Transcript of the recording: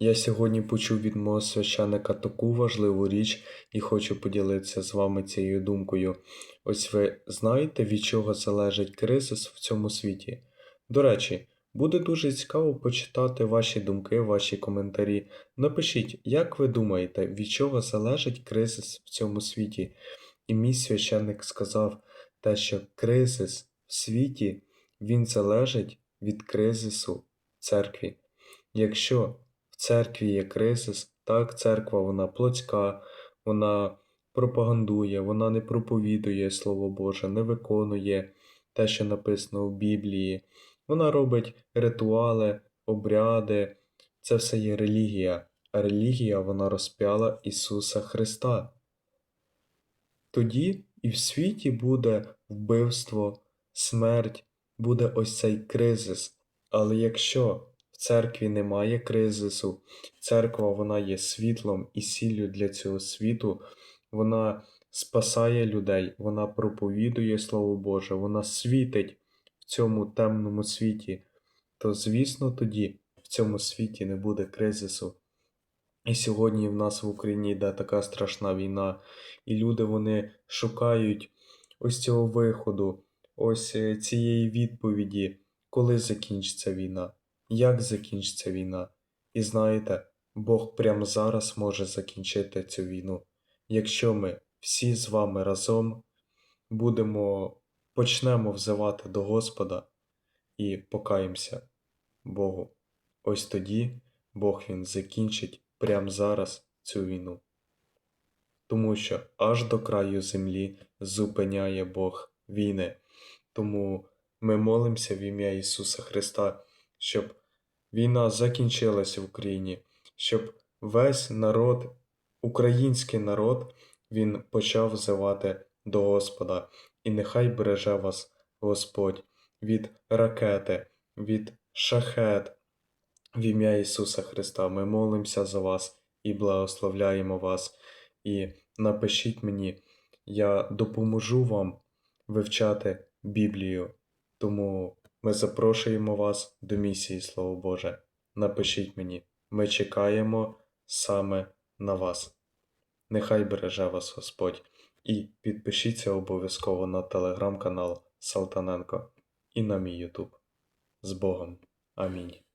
Я сьогодні почув від мого священика таку важливу річ і хочу поділитися з вами цією думкою. Ось ви знаєте, від чого залежить кризис в цьому світі? До речі, буде дуже цікаво почитати ваші думки, ваші коментарі. Напишіть, як ви думаєте, від чого залежить кризис в цьому світі? І мій священник сказав те, що кризис в світі, він залежить від кризису в церкві. Якщо церкві є кризис, так, церква вона плотська, вона пропагандує, вона не проповідує Слово Боже, не виконує те, що написано в Біблії. Вона робить ритуали, обряди. Це все є релігія. А релігія вона розп'яла Ісуса Христа. Тоді і в світі буде вбивство, смерть, буде ось цей кризис. Але якщо церкві немає кризису, церква вона є світлом і сіллю для цього світу, вона спасає людей, вона проповідує Слово Боже, вона світить в цьому темному світі, то звісно тоді в цьому світі не буде кризису. І сьогодні в нас в Україні йде така страшна війна, і люди вони шукають ось цього виходу, ось е, цієї відповіді, коли закінчиться війна, як закінчиться війна. І знаєте, Бог прямо зараз може закінчити цю війну. Якщо ми всі з вами разом будемо почнемо взивати до Господа і покаємося Богу. Ось тоді Бог Він закінчить прямо зараз цю війну. Тому що аж до краю землі зупиняє Бог війни. Тому ми молимося в ім'я Ісуса Христа, щоб війна закінчилася в Україні, щоб весь народ, український народ, він почав взивати до Господа, і нехай береже вас Господь від ракети, від шахет. В ім'я Ісуса Христа ми молимося за вас і благословляємо вас. І напишіть мені, я допоможу вам вивчати Біблію, тому ми запрошуємо вас до місії, Слово Боже. Напишіть мені, ми чекаємо саме на вас. Нехай береже вас Господь. І підпишіться обов'язково на телеграм-канал Салтаненко і на мій Ютуб. З Богом. Амінь.